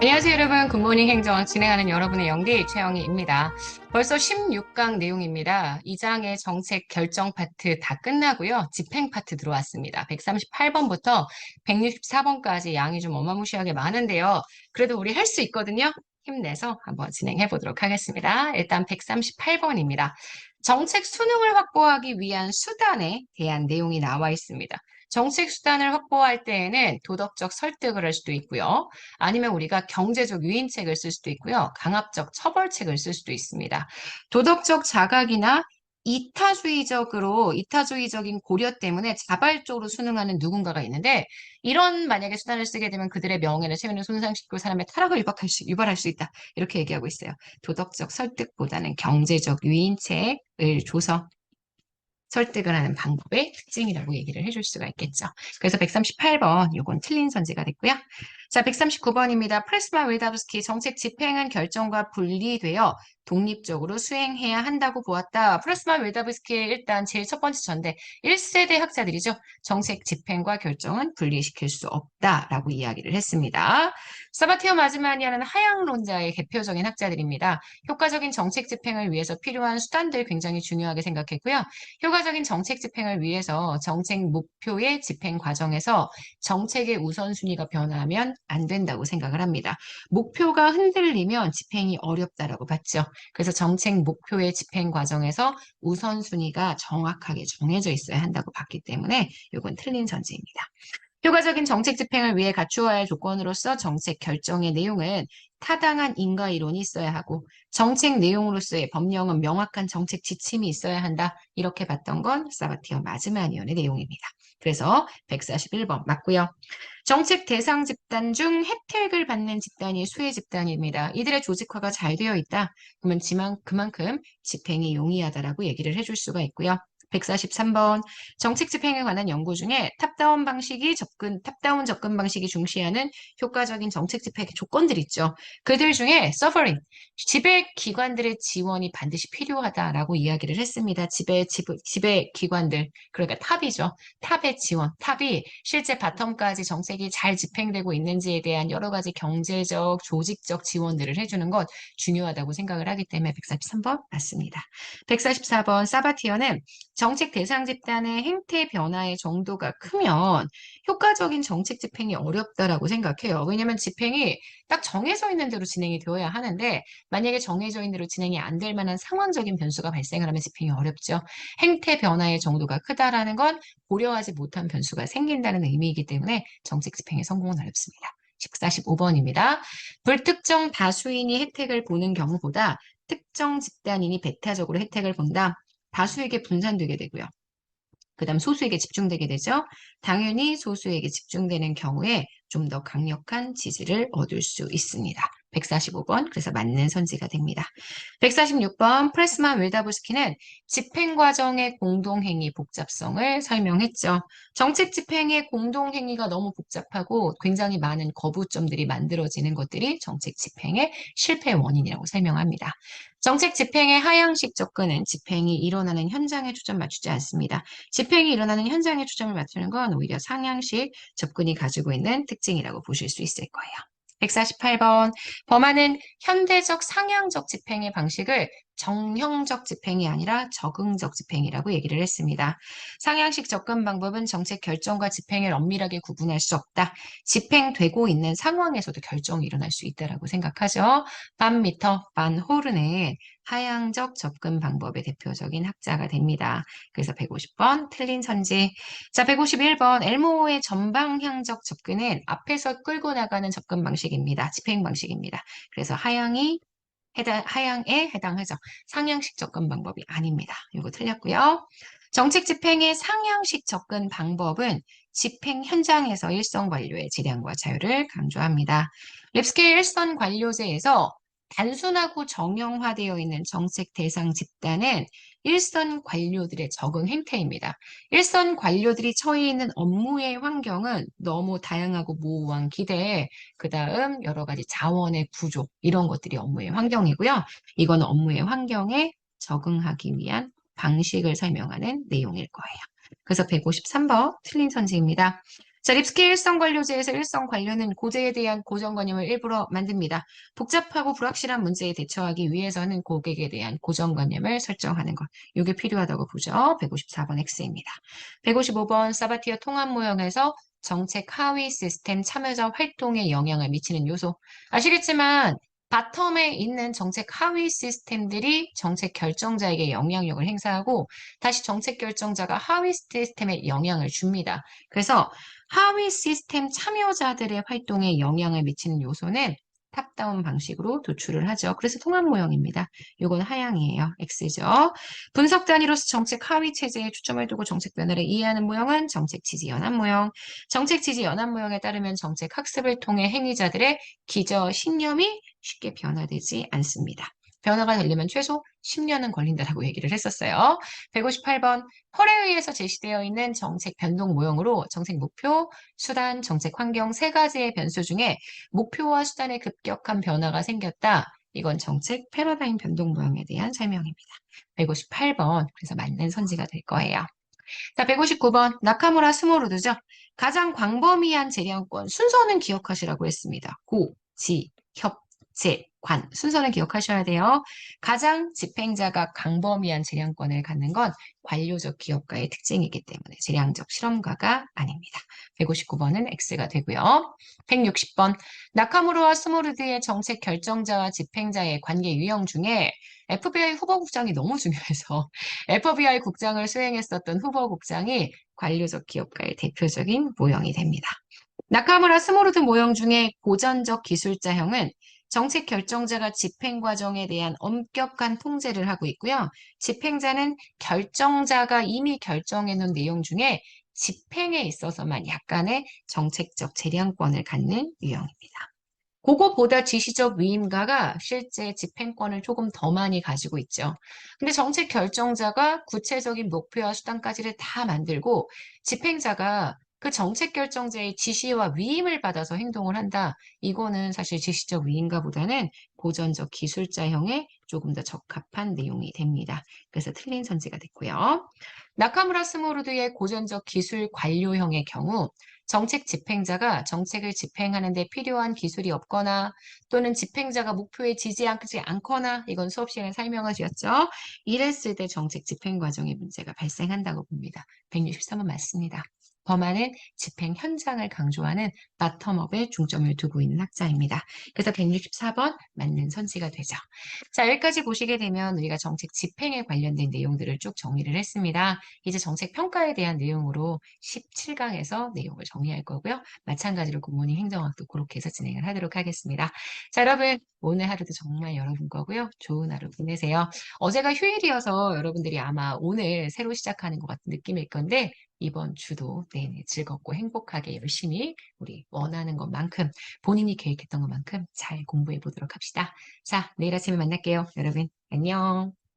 안녕하세요 여러분 굿모닝 행정 진행하는 여러분의 영디 최영희입니다. 벌써 16강 내용입니다. 2장의 정책 결정 파트 다 끝나고요. 집행 파트 들어왔습니다. 138번부터 164번까지 양이 좀 어마무시하게 많은데요. 그래도 우리 할 수 있거든요. 힘내서 한번 진행해 보도록 하겠습니다. 일단 138번입니다. 정책 수능을 확보하기 위한 수단에 대한 내용이 나와 있습니다. 정책 수단을 확보할 때에는 도덕적 설득을 할 수도 있고요. 아니면 우리가 경제적 유인책을 쓸 수도 있고요. 강압적 처벌책을 쓸 수도 있습니다. 도덕적 자각이나 이타주의적으로 이타주의적인 고려 때문에 자발적으로 수능하는 누군가가 있는데 이런 만약에 수단을 쓰게 되면 그들의 명예를 세면을 손상시키고 사람의 타락을 유발할 수, 유발할 수 있다 이렇게 얘기하고 있어요. 도덕적 설득보다는 경제적 유인책을 줘서 설득을 하는 방법의 특징이라고 얘기를 해줄 수가 있겠죠. 그래서 138번, 요건 틀린 선지가 됐고요. 자, 139번입니다. 프레스마 웨다브스키 정책 집행은 결정과 분리되어 독립적으로 수행해야 한다고 보았다. 프레스마 웨다브스키의 일단 제일 첫 번째 전대 1세대 학자들이죠. 정책 집행과 결정은 분리시킬 수 없다라고 이야기를 했습니다. 사바티오 마즈마니아는 하향론자의 대표적인 학자들입니다. 효과적인 정책 집행을 위해서 필요한 수단들 굉장히 중요하게 생각했고요. 효과적인 정책 집행을 위해서 정책 목표의 집행 과정에서 정책의 우선순위가 변하면 안 된다고 생각을 합니다. 목표가 흔들리면 집행이 어렵다라고 봤죠. 그래서 정책 목표의 집행 과정에서 우선순위가 정확하게 정해져 있어야 한다고 봤기 때문에 이건 틀린 전제입니다. 효과적인 정책 집행을 위해 갖추어야 할 조건으로서 정책 결정의 내용은 타당한 인과 이론이 있어야 하고 정책 내용으로서의 법령은 명확한 정책 지침이 있어야 한다. 이렇게 봤던 건 사바티어 마즈마니온의 내용입니다. 그래서 141번 맞고요. 정책 대상 집단 중 혜택을 받는 집단이 수혜 집단입니다. 이들의 조직화가 잘 되어 있다. 그러면 지만 그만큼 집행이 용이하다라고 얘기를 해줄 수가 있고요. 143번 정책 집행에 관한 연구 중에 탑다운 방식이 접근 탑다운 접근 방식이 중시하는 효과적인 정책 집행의 조건들이 있죠. 그들 중에 서버링 지배 기관들의 지원이 반드시 필요하다라고 이야기를 했습니다. 지배 지배 기관들 그러니까 탑이죠. 탑의 지원 탑이 실제 바텀까지 정책이 잘 집행되고 있는지에 대한 여러 가지 경제적 조직적 지원들을 해주는 것 중요하다고 생각을 하기 때문에 143번 맞습니다. 144번 사바티어는 정책 대상 집단의 행태 변화의 정도가 크면 효과적인 정책 집행이 어렵다라고 생각해요. 왜냐하면 집행이 딱 정해져 있는 대로 진행이 되어야 하는데 만약에 정해져 있는 대로 진행이 안 될 만한 상황적인 변수가 발생을 하면 집행이 어렵죠. 행태 변화의 정도가 크다라는 건 고려하지 못한 변수가 생긴다는 의미이기 때문에 정책 집행의 성공은 어렵습니다. 145번입니다. 불특정 다수인이 혜택을 보는 경우보다 특정 집단인이 배타적으로 혜택을 본다. 다수에게 분산되게 되고요. 그 다음 소수에게 집중되게 되죠. 당연히 소수에게 집중되는 경우에 좀 더 강력한 지지를 얻을 수 있습니다. 145번 그래서 맞는 선지가 됩니다. 146번 프레스만 웰다브스키는 집행 과정의 공동행위 복잡성을 설명했죠. 정책 집행의 공동행위가 너무 복잡하고 굉장히 많은 거부점들이 만들어지는 것들이 정책 집행의 실패 원인이라고 설명합니다. 정책 집행의 하향식 접근은 집행이 일어나는 현장에 초점 맞추지 않습니다. 집행이 일어나는 현장에 초점을 맞추는 건 오히려 상향식 접근이 가지고 있는 특징이라고 보실 수 있을 거예요. 148번 범하는 현대적 상향적 집행의 방식을 정형적 집행이 아니라 적응적 집행이라고 얘기를 했습니다. 상향식 접근 방법은 정책 결정과 집행을 엄밀하게 구분할 수 없다. 집행되고 있는 상황에서도 결정이 일어날 수 있다라고 생각하죠. 반 미터, 반호르는 하향적 접근 방법의 대표적인 학자가 됩니다. 그래서 150번 틀린 선지. 자, 151번 엘모의 전방향적 접근은 앞에서 끌고 나가는 접근 방식 입니다. 집행 방식입니다. 그래서 하향이 해당, 하향에 해당하죠. 상향식 접근 방법이 아닙니다. 이거 틀렸고요. 정책 집행의 상향식 접근 방법은 집행 현장에서 일선 관료의 질량과 자유를 강조합니다. 립스케 일선 관료제에서 단순하고 정형화되어 있는 정책 대상 집단은 일선 관료들의 적응 행태입니다. 일선 관료들이 처해 있는 업무의 환경은 너무 다양하고 모호한 기대, 그 다음 여러 가지 자원의 구조, 이런 것들이 업무의 환경이고요. 이건 업무의 환경에 적응하기 위한 방식을 설명하는 내용일 거예요. 그래서 153번 틀린 선지입니다. 자, 립스키 일성 관료제에서 일성 관료는 고제에 대한 고정관념을 일부러 만듭니다. 복잡하고 불확실한 문제에 대처하기 위해서는 고객에 대한 고정관념을 설정하는 것. 이게 필요하다고 보죠. 154번 X입니다. 155번 사바티어 통합 모형에서 정책 하위 시스템 참여자 활동에 영향을 미치는 요소. 아시겠지만 바텀에 있는 정책 하위 시스템들이 정책 결정자에게 영향력을 행사하고 다시 정책 결정자가 하위 시스템에 영향을 줍니다. 그래서 하위 시스템 참여자들의 활동에 영향을 미치는 요소는 탑다운 방식으로 도출을 하죠. 그래서 통합 모형입니다. 이건 하향이에요. X죠. 분석 단위로서 정책 하위 체제에 초점을 두고 정책 변화를 이해하는 모형은 정책 지지 연합 모형. 정책 지지 연합 모형에 따르면 정책 학습을 통해 행위자들의 기저 신념이 쉽게 변화되지 않습니다. 변화가 되려면 최소 10년은 걸린다라고 얘기를 했었어요. 158번 펄에 의해서 제시되어 있는 정책 변동 모형으로 정책 목표, 수단, 정책 환경 세 가지의 변수 중에 목표와 수단의 급격한 변화가 생겼다. 이건 정책 패러다임 변동 모형에 대한 설명입니다. 158번 그래서 맞는 선지가 될 거예요. 자, 159번 나카무라 스모르드죠. 가장 광범위한 재량권 순서는 기억하시라고 했습니다. 고, 지, 협, 제, 관 순서는 기억하셔야 돼요. 가장 집행자가 강범위한 재량권을 갖는 건 관료적 기업가의 특징이기 때문에 재량적 실험가가 아닙니다. 159번은 X가 되고요. 160번 나카무르와 스모르드의 정책 결정자와 집행자의 관계 유형 중에 FBI 후보국장이 너무 중요해서 FBI 국장을 수행했었던 후보국장이 관료적 기업가의 대표적인 모형이 됩니다. 나카무라 스모르드 모형 중에 고전적 기술자형은 정책 결정자가 집행 과정에 대한 엄격한 통제를 하고 있고요. 집행자는 결정자가 이미 결정해 놓은 내용 중에 집행에 있어서만 약간의 정책적 재량권을 갖는 유형입니다. 그거보다 지시적 위임가가 실제 집행권을 조금 더 많이 가지고 있죠. 근데 정책 결정자가 구체적인 목표와 수단까지를 다 만들고 집행자가 그 정책 결정자의 지시와 위임을 받아서 행동을 한다. 이거는 사실 지시적 위임가 보다는 고전적 기술자형에 조금 더 적합한 내용이 됩니다. 그래서 틀린 선지가 됐고요. 나카무라 스모르드의 고전적 기술 관료형의 경우 정책 집행자가 정책을 집행하는 데 필요한 기술이 없거나 또는 집행자가 목표에 지지하지 않거나 이건 수업 시간에 설명을 드렸죠. 이랬을 때 정책 집행 과정에 문제가 발생한다고 봅니다. 163번 맞습니다. 범하는 집행 현장을 강조하는 바텀업에 중점을 두고 있는 학자입니다. 그래서 164번 맞는 선지가 되죠. 자, 여기까지 보시게 되면 우리가 정책 집행에 관련된 내용들을 쭉 정리를 했습니다. 이제 정책 평가에 대한 내용으로 17강에서 내용을 정리할 거고요. 마찬가지로 굿모닝 행정학도 그렇게 해서 진행을 하도록 하겠습니다. 자, 여러분 오늘 하루도 정말 여러분 거고요. 좋은 하루 보내세요. 어제가 휴일이어서 여러분들이 아마 오늘 새로 시작하는 것 같은 느낌일 건데 이번 주도 내내 즐겁고 행복하게 열심히 우리 원하는 것만큼 본인이 계획했던 것만큼 잘 공부해 보도록 합시다. 자, 내일 아침에 만날게요. 여러분, 안녕.